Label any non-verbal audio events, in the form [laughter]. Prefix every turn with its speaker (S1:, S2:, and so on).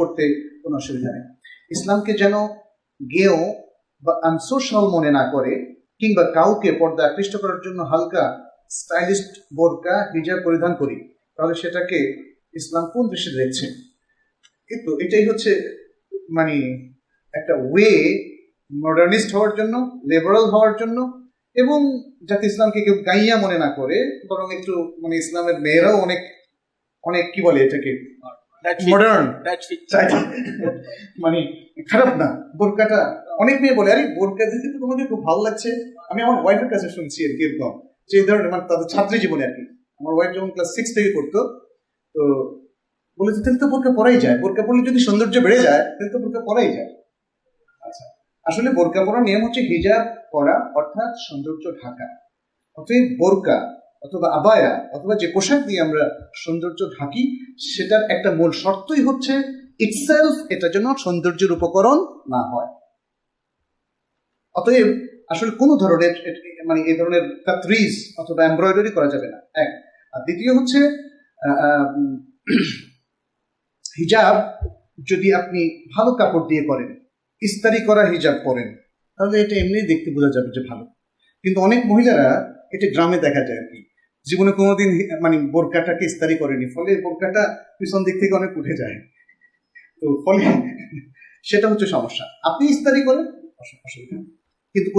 S1: করতে কোনো অসুবিধা নেই। ইসলামকে যেন গেও বা আনসোশাল মনে না করে কিংবা কাউকে পর্দা আকৃষ্ট করার জন্য হালকা স্টাইলিস্ট বোরকা, হিজাব পরিধান করি, তাহলে সেটাকে ইসলাম কোন দৃষ্টি দেখছে? কিন্তু এটাই হচ্ছে মানে একটা ওয়ে মডার্নিস্ট হওয়ার জন্য লিবারাল হওয়ার জন্য এবং যাতে ইসলামকে কেউ গাইয়া মনে না করে, বরং একটু মানে ইসলামের মেয়েরাও অনেক অনেক কি বলে এটাকে? মডার্ন [laughs] মানে খারাপ না। বোরকাটা অনেক মেয়ে বলে আরে বোরকা দিতে তো তোমাকে খুব ভালো লাগছে। আমি আমার ওয়াইফের কাছে শুনছি আর কি এরকম। যে ধরনের মানে তাদের ছাত্রী জীবনে আর কি। আমার ওয়াইফ যখন ক্লাস সিক্স থেকে করতো তো বলেছে তাহলে তো বোরকা পরাই যায়। বোরকা পরলে যদি সৌন্দর্য বেড়ে যায় তাহলে তো বোরকা পরাই যায়। আচ্ছা আসলে বোরকা পরার নিয়ম হচ্ছে হিজাব পরা অর্থাৎ সৌন্দর্য ঢাকা। অতএব বোরকা অথবা আবায়া, অথবা যে পোশাক দিয়ে আমরা সৌন্দর্য ঢাকি, সেটার একটা মূল শর্তই হচ্ছে ইটসেলফ এটা যেন সৌন্দর্যের উপকরণ না হয়। অতএব, আসলে কোনো ধরনের মানে এই ধরনের কাত্রিজ অথবা এমব্রয়ডারি করা যাবে না। এক। আর দ্বিতীয় হচ্ছে হিজাব যদি আপনি ভালো কাপড় দিয়ে করেন, ইস্তারি করা হিজাব পরেন, তাহলে এটা এমনি দেখতে বোঝা যাবে যে ভালো। কিন্তু অনেক মহিলারা এটা গ্রামে দেখা যায় আর কি। জীবনে কোনোদিন মানে বোরকাটাকে ইস্তারি করেনি, ফলে বোরকাটা পিছন দিক থেকে অনেক উঠে যায়। তো ফলে সেটা হচ্ছে সমস্যা। আপনি ইস্তারি করেন? অসুবিধা। কিন্তু কোনো